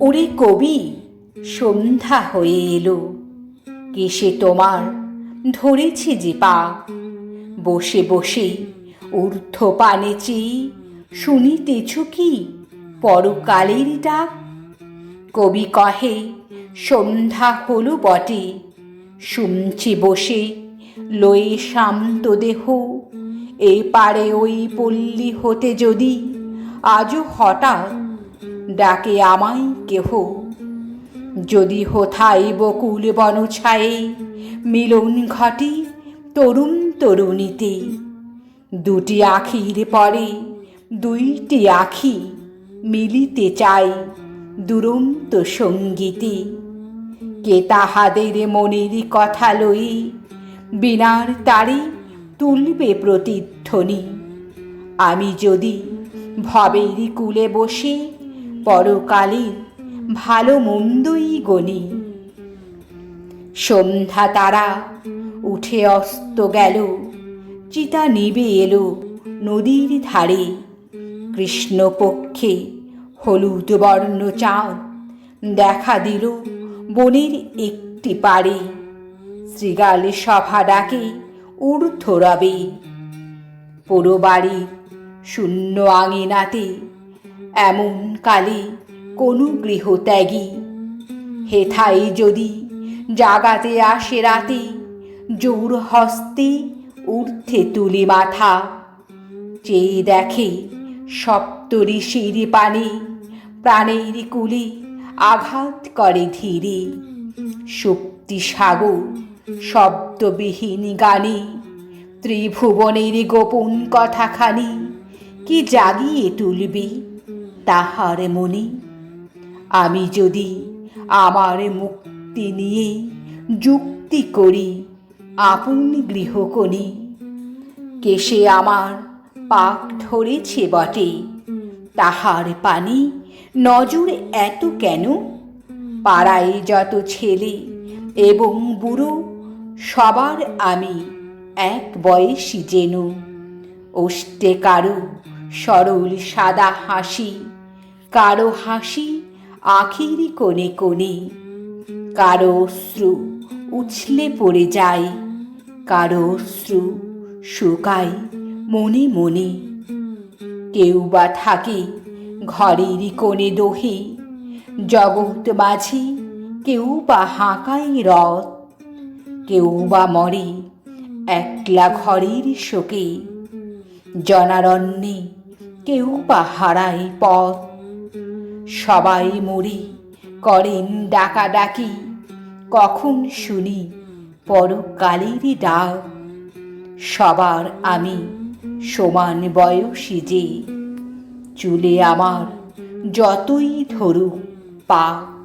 ওরে কবি, সন্ধ্যা হয়ে এলো। কেসে তোমার ধরেছে যে পা। বসে বসে ঊর্ধ্ব পানে চেয়ে শুনিতেছ কি পরকালের ডাক? কবি কহে, সন্ধ্যা হলো বটে। শুনছি বসে লয়ে শান্ত দেহ। এ পারে ওই পল্লী হতে যদি আজও হঠাৎ ডাকে আমায় কেহ। যদি হোথাই বকুল বন ছায়ে, মিলন ঘটে তরুণ তরুণীতে। দুটি আখির পরে দুইটি আখি মিলিতে চাই দুরন্ত সঙ্গীতে। কে তাহাদের মনের কথা লই বিনার তারে তুলবে প্রতিধ্বনি। আমি যদি ভবের কুলে বসে পরকালের ভালো মন্দই গণি। সন্ধ্যা তারা উঠে অস্ত গেল, চিতা নিবে এলো নদীর ধারে। কৃষ্ণপক্ষে হলুদ বর্ণ চাঁদ দেখা দিল বনের একটি পারে শ্রীগাল সভা ডাকে ঊর্ধ্ব রবে পুরো বাড়ির শূন্য আঙিনাতে এমন কালে কোনো গৃহত্যাগী। হেথাই যদি জাগাতে আসে রাতে, জোর হস্তে ঊর্ধ্বে তুলি মাথা। চেয়ে দেখে সপ্ত ঋষির পানে, প্রাণের কুলে আঘাত করে ধীরে। শক্তি সাগর শব্দবিহীন গানে, ত্রিভুবনের গোপন কথাখানি কি জাগিয়ে তুলবে? তাহার মনে। আমি যদি আমার মুক্তি নিয়ে যুক্তি করি আপন গৃহকণি কেসে আমার পাক ধরেছে বটে, তাহার পানি নজর এত কেন? পাড়ায় যত ছেলে এবং বুড়ো, সবার আমি এক বয়সী যেন। ওষ্টে কারু সরল সাদা হাসি কারও হাসি আখির কোণে কোণে, কারও অশ্রু উছলে পড়ে যায়, কারও অশ্রু শুকায় মনে মনে। কেউ বা থাকে ঘরের কোণে দোহে, জগৎ মাঝে কেউ বা হাঁকায় রথ, কেউ বা মরে একলা ঘরের শোকে, জনারণ্যে কেউ বা হারায় পথ। সবাই মরি করেন ডাকাডাকি, কখন শুনি পরকালেরই ডাক। সবার আমি সমান বয়সী যে, চুলে আমার যতই ধরুক পাক